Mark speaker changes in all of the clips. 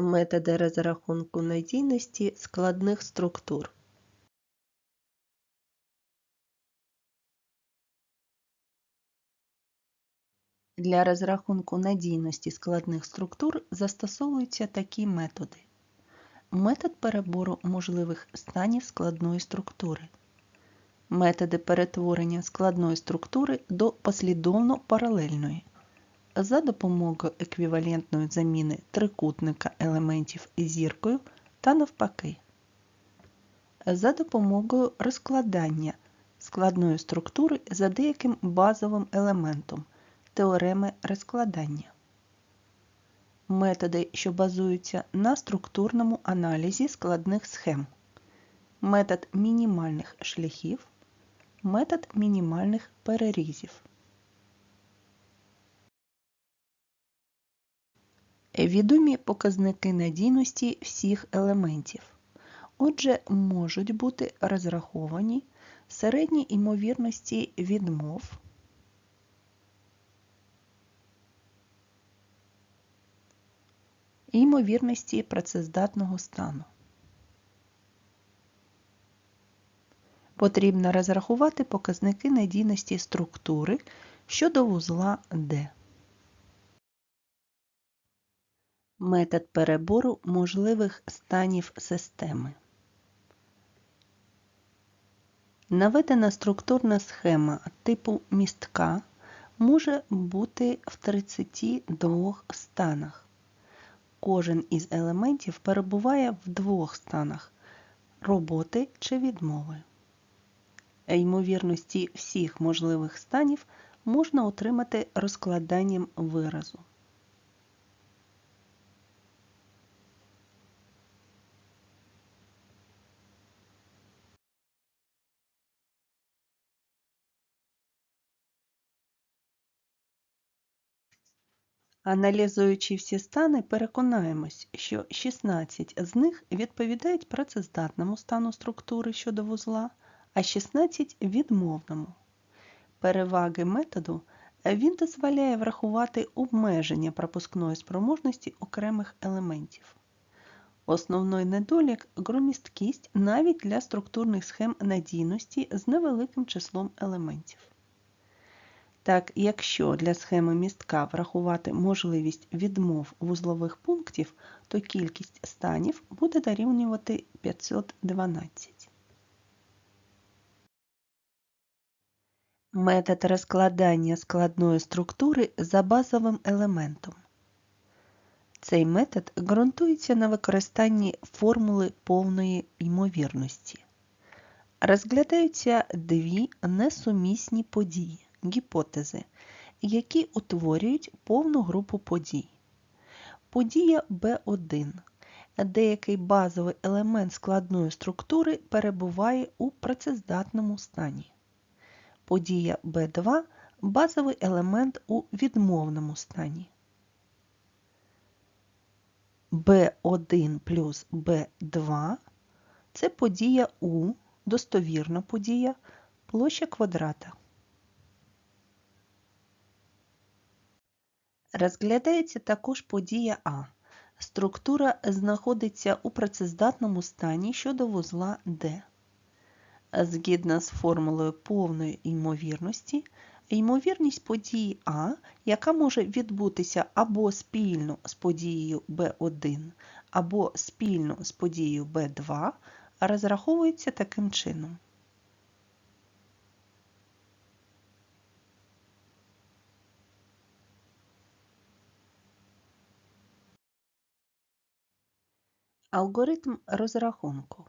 Speaker 1: Методи розрахунку надійності складних структур. Для розрахунку надійності складних структур застосовуються такі методи. Метод перебору можливих станів складної структури. Методи перетворення складної структури до послідовно паралельної за допомогою еквівалентної заміни трикутника елементів зіркою та навпаки. За допомогою розкладання складної структури за деяким базовим елементом теореми розкладання. Методи, що базуються на структурному аналізі складних схем. Метод мінімальних шляхів. Метод мінімальних перерізів. Відомі показники надійності всіх елементів. Отже, можуть бути розраховані середні ймовірності відмов. ймовірності працездатного стану. Потрібно розрахувати показники надійності структури щодо вузла D. Метод перебору можливих станів системи. Наведена структурна схема типу містка може бути в 32 станах. Кожен із елементів перебуває в двох станах роботи чи відмови. Ймовірності всіх можливих станів можна отримати розкладанням виразу. Аналізуючи всі стани, переконаємось, що 16 з них відповідають працездатному стану структури щодо вузла, а 16 відмовному. Переваги методу він дозволяє врахувати обмеження пропускної спроможності окремих елементів. Основний недолік громісткість навіть для структурних схем надійності з невеликим числом елементів. Так, якщо для схеми містка врахувати можливість відмов вузлових пунктів, то кількість станів буде дорівнювати 512. Метод розкладання складної структури за базовим елементом. Цей метод ґрунтується на використанні формули повної ймовірності. Розглядаються дві несумісні події гіпотези, які утворюють повну групу подій. Подія B1. Деякий базовий елемент складної структури перебуває у працездатному стані. Подія B2 базовий елемент у відмовному стані. B1 плюс B2 це подія У, достовірна подія, площа квадрата. Розглядається також подія А. Структура знаходиться у працездатному стані щодо вузла D. Згідно з формулою повної ймовірності, ймовірність події А, яка може відбутися або спільно з подією B1, або спільно з подією B2, розраховується таким чином. Алгоритм розрахунку.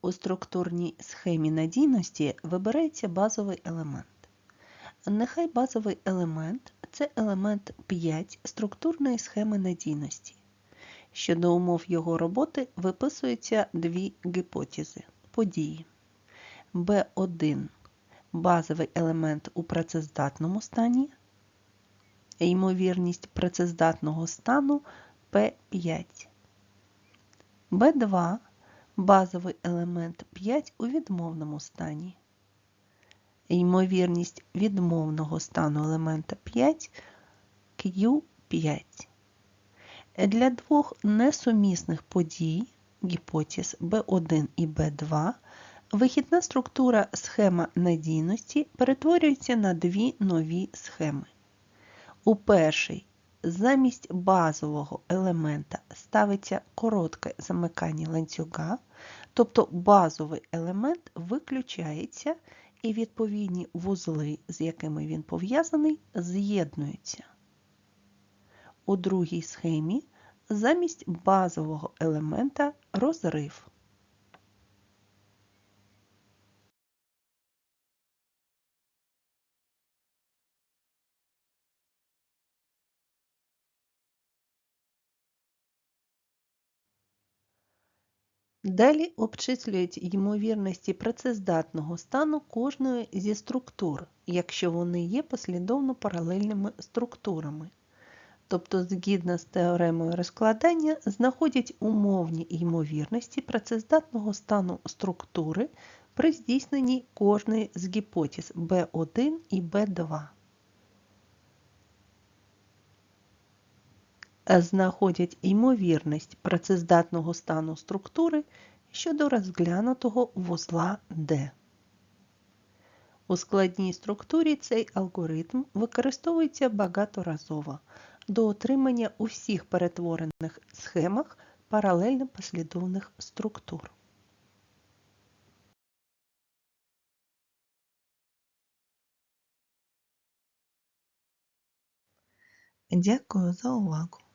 Speaker 1: У структурній схемі надійності вибирається базовий елемент. Нехай базовий елемент це елемент 5 структурної схеми надійності. Щодо умов його роботи виписуються дві гіпотези події. B1 базовий елемент у працездатному стані, ймовірність працездатного стану P5. B2 базовий елемент 5 у відмовному стані. Ймовірність відмовного стану елемента 5 Q5. Для двох несумісних подій гіпотез B1 і B2 вихідна структура схема надійності перетворюється на дві нові схеми. У першій замість базового елемента ставиться коротке замикання ланцюга, тобто базовий елемент виключається і відповідні вузли, з якими він пов'язаний, з'єднуються. У другій схемі замість базового елемента розрив. Далі обчислюють ймовірності працездатного стану кожної зі структур, якщо вони є послідовно паралельними структурами. Тобто, згідно з теоремою розкладання, знаходять умовні ймовірності працездатного стану структури при здійсненні кожної з гіпотез B1 і B2. Знаходять ймовірність працездатного стану структури щодо розглянутого вузла D. У складній структурі цей алгоритм використовується багаторазово до отримання у всіх перетворених схемах паралельно послідовних структур. Дякую за увагу!